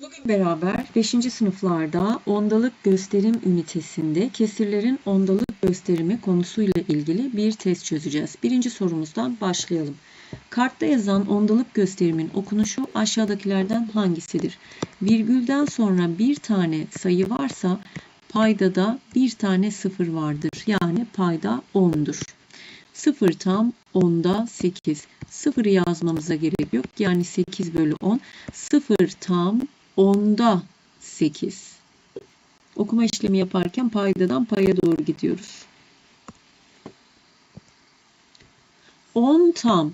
Bugün beraber 5. sınıflarda ondalık gösterim ünitesinde kesirlerin ondalık gösterimi konusuyla ilgili bir test çözeceğiz. Birinci sorumuzdan başlayalım. Kartta yazan ondalık gösterimin okunuşu aşağıdakilerden hangisidir? Virgülden sonra bir tane sayı varsa paydada bir tane sıfır vardır. Yani payda 10'dur. 0 tam 10'da 8. 0'ı yazmamıza gerek yok. Yani 8 bölü 10. 0 tam 10'da 8. Okuma işlemi yaparken paydadan paya doğru gidiyoruz. 10 tam.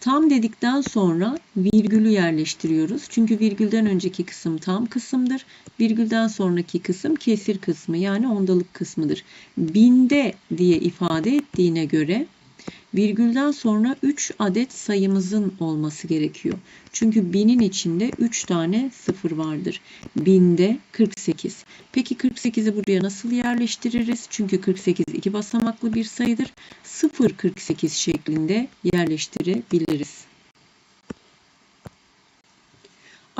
Tam dedikten sonra virgülü yerleştiriyoruz. Çünkü virgülden önceki kısım tam kısımdır. Virgülden sonraki kısım kesir kısmı yani ondalık kısmıdır. Binde diye ifade ettiğine göre Virgülden sonra 3 adet sayımızın olması gerekiyor. Çünkü binin içinde 3 tane sıfır vardır. Binde 48. Peki 48'i buraya nasıl yerleştiririz? Çünkü 48 iki basamaklı bir sayıdır. 0,48 şeklinde yerleştirebiliriz.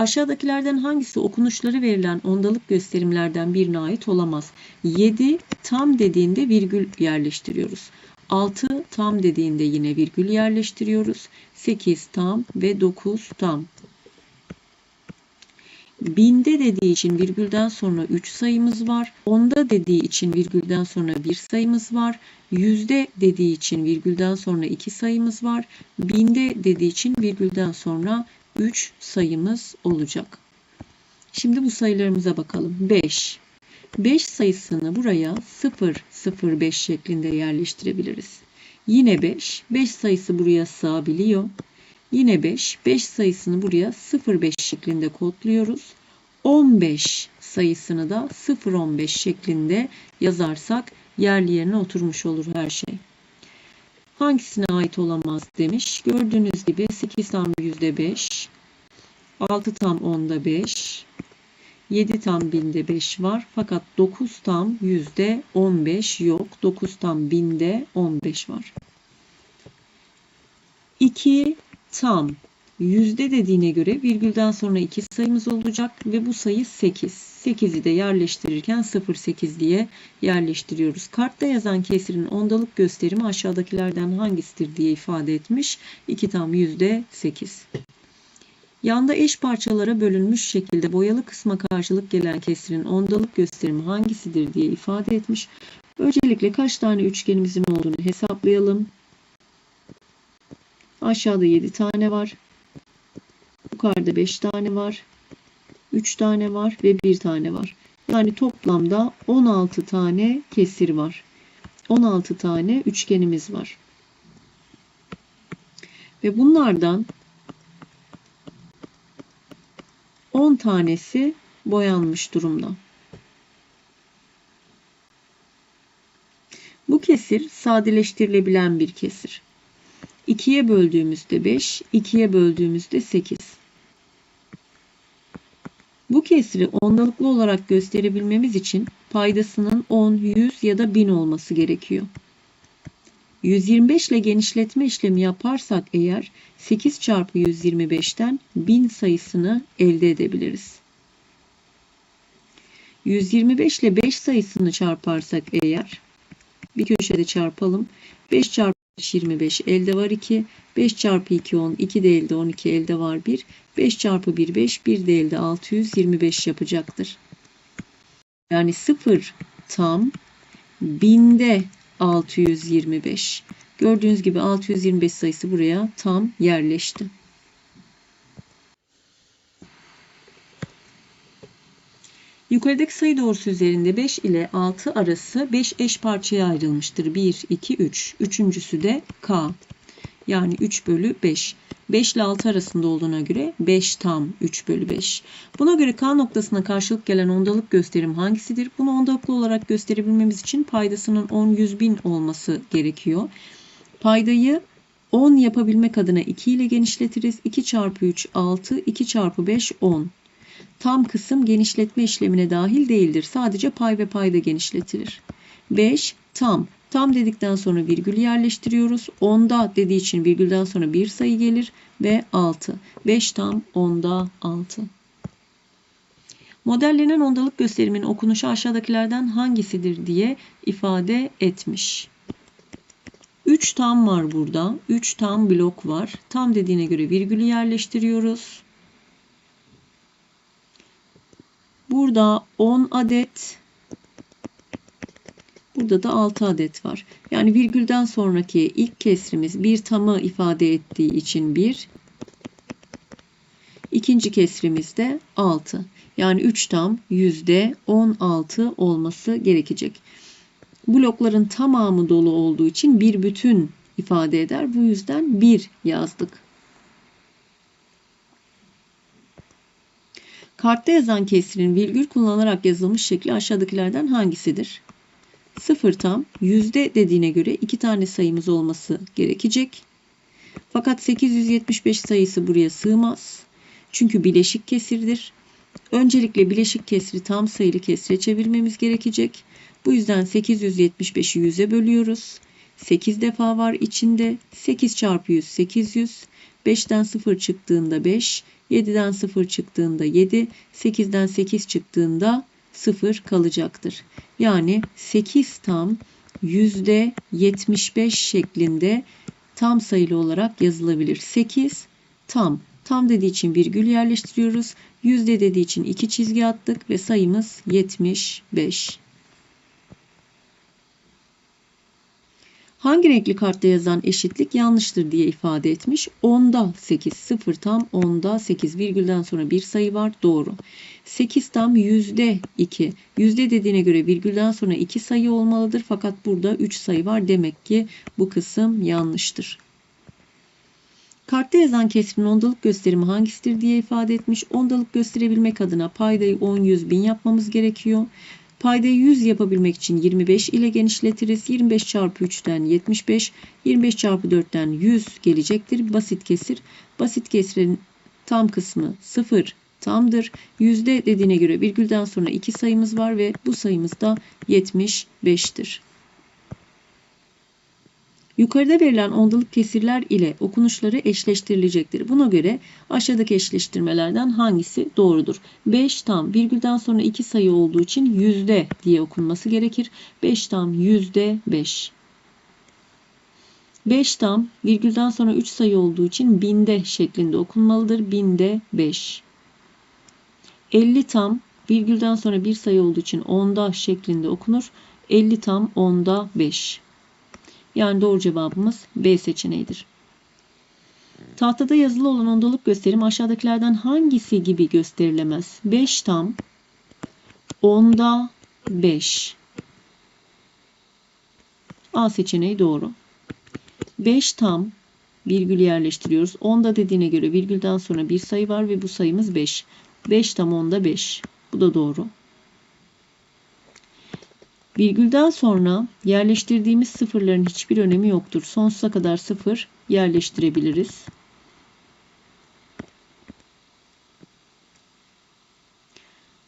Aşağıdakilerden hangisi okunuşları verilen ondalık gösterimlerden birine ait olamaz? 7 tam dediğinde virgül yerleştiriyoruz. 6 tam dediğinde yine virgül yerleştiriyoruz. 8 tam ve 9 tam. Binde dediği için virgülden sonra 3 sayımız var. Onda dediği için virgülden sonra 1 sayımız var. Yüzde dediği için virgülden sonra 2 sayımız var. Binde dediği için virgülden sonra 3 sayımız olacak. Şimdi bu sayılarımıza bakalım. 5, 5 sayısını buraya 0, 0, 5 şeklinde yerleştirebiliriz. Yine 5. 5 sayısı buraya sığabiliyor. Yine 5. 5 sayısını buraya 0, 5 şeklinde kodluyoruz. 15 sayısını da 0, 15 şeklinde yazarsak yerli yerine oturmuş olur her şey. Hangisine ait olamaz demiş. Gördüğünüz gibi 8 tam %5, 6 tam onda 5, 7 tam binde 5 var. Fakat 9 tam yüzde 15 yok. 9 tam binde 15 var. 2 tam yüzde dediğine göre virgülden sonra 2 sayımız olacak ve bu sayı 8. 8'i de yerleştirirken 0,8 diye yerleştiriyoruz. Kartta yazan kesirin ondalık gösterimi aşağıdakilerden hangisidir diye ifade etmiş. 2 tam yüzde 8. Yanda eş parçalara bölünmüş şekilde boyalı kısma karşılık gelen kesirin ondalık gösterimi hangisidir diye ifade etmiş. Öncelikle kaç tane üçgenimizin olduğunu hesaplayalım. Aşağıda 7 tane var. Yukarıda 5 tane var. 3 tane var ve 1 tane var. Yani toplamda 16 tane kesir var. 16 tane üçgenimiz var. Ve bunlardan 10 tanesi boyanmış durumda. Bu kesir sadeleştirilebilen bir kesir. 2'ye böldüğümüzde 5, 2'ye böldüğümüzde 8. Bu kesri ondalıklı olarak gösterebilmemiz için paydasının 10, 100 ya da 1000 olması gerekiyor. 125 ile genişletme işlemi yaparsak eğer 8 çarpı 125'ten 1000 sayısını elde edebiliriz. 125 ile 5 sayısını çarparsak eğer bir köşede çarpalım. 5 çarpı 25 elde var 2. 5 çarpı 2 10. 2 de elde 12 elde var 1. 5 çarpı 1 5. 1 de elde 625 yapacaktır. Yani 0 tam binde 625. Gördüğünüz gibi 625 sayısı buraya tam yerleşti. Yukarıdaki sayı doğrusu üzerinde 5 ile 6 arası 5 eş parçaya ayrılmıştır. 1, 2, 3. Üçüncüsü de K. Yani 3 bölü 5. 5 ile 6 arasında olduğuna göre 5 tam 3 bölü 5. Buna göre K noktasına karşılık gelen ondalık gösterim hangisidir? Bunu ondalıklı olarak gösterebilmemiz için paydasının 10 100 bin olması gerekiyor. Paydayı 10 yapabilmek adına 2 ile genişletiriz. 2 çarpı 3 6, 2 çarpı 5 10. Tam kısım genişletme işlemine dahil değildir. Sadece pay ve payda genişletilir. 5 tam. Tam dedikten sonra virgül yerleştiriyoruz. Onda dediği için virgülden sonra bir sayı gelir ve 6. 5 tam onda 6. Modellenen ondalık gösterimin okunuşu aşağıdakilerden hangisidir diye ifade etmiş. 3 tam var burada. 3 tam blok var. Tam dediğine göre virgülü yerleştiriyoruz. Burada 10 adet Burada da 6 adet var. Yani virgülden sonraki ilk kesrimiz bir tamı ifade ettiği için 1. İkinci kesrimiz de 6. Yani 3 tam yüzde 16 olması gerekecek. Blokların tamamı dolu olduğu için bir bütün ifade eder. Bu yüzden 1 yazdık. Kartta yazan kesrin virgül kullanılarak yazılmış şekli aşağıdakilerden hangisidir? Sıfır tam yüzde dediğine göre iki tane sayımız olması gerekecek. Fakat 875 sayısı buraya sığmaz. Çünkü bileşik kesirdir. Öncelikle bileşik kesri tam sayılı kesre çevirmemiz gerekecek. Bu yüzden 875'i 100'e bölüyoruz. 8 defa var içinde. 8 çarpı 100 800. 5'ten 0 çıktığında 5. 7'den 0 çıktığında 7. 8'den 8 çıktığında 0 kalacaktır. Yani 8 tam yüzde 75 şeklinde tam sayılı olarak yazılabilir. 8 tam. Tam dediği için virgül yerleştiriyoruz. Yüzde dediği için iki çizgi attık ve sayımız 75. Hangi renkli kartta yazan eşitlik yanlıştır diye ifade etmiş. 10'da 8, 0 tam 10'da 8 virgülden sonra bir sayı var. Doğru. 8 tam yüzde 2. Yüzde dediğine göre virgülden sonra 2 sayı olmalıdır. Fakat burada 3 sayı var. Demek ki bu kısım yanlıştır. Kartta yazan kesrin ondalık gösterimi hangisidir diye ifade etmiş. Ondalık gösterebilmek adına paydayı 10, 100, 1000 yapmamız gerekiyor. Paydayı 100 yapabilmek için 25 ile genişletiriz. 25 çarpı 3'ten 75, 25 çarpı 4'ten 100 gelecektir. Basit kesir. Basit kesirin tam kısmı 0 tamdır. Yüzde dediğine göre virgülden sonra iki sayımız var ve bu sayımız da 75'tir. Yukarıda verilen ondalık kesirler ile okunuşları eşleştirilecektir. Buna göre aşağıdaki eşleştirmelerden hangisi doğrudur? 5 tam virgülden sonra 2 sayı olduğu için yüzde diye okunması gerekir. 5 tam yüzde 5. 5 tam virgülden sonra 3 sayı olduğu için binde şeklinde okunmalıdır. Binde 5. 50 tam virgülden sonra bir sayı olduğu için onda şeklinde okunur. 50 tam onda 5. Yani doğru cevabımız B seçeneğidir. Tahtada yazılı olan ondalık gösterim aşağıdakilerden hangisi gibi gösterilemez? 5 tam, onda 5. A seçeneği doğru. 5 tam virgül yerleştiriyoruz. Onda dediğine göre virgülden sonra bir sayı var ve bu sayımız 5. 5 tam onda 5. Bu da doğru. Virgülden sonra yerleştirdiğimiz sıfırların hiçbir önemi yoktur. Sonsuza kadar sıfır yerleştirebiliriz.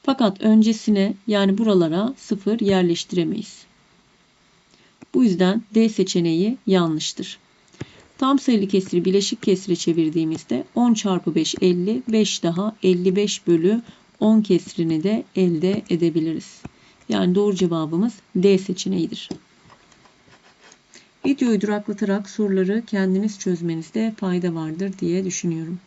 Fakat öncesine yani buralara sıfır yerleştiremeyiz. Bu yüzden D seçeneği yanlıştır. Tam sayılı kesri bileşik kesre çevirdiğimizde 10 çarpı 5 50, 5 daha 55 bölü 10 kesrini de elde edebiliriz. Yani doğru cevabımız D seçeneğidir. Videoyu duraklatarak soruları kendiniz çözmenizde fayda vardır diye düşünüyorum.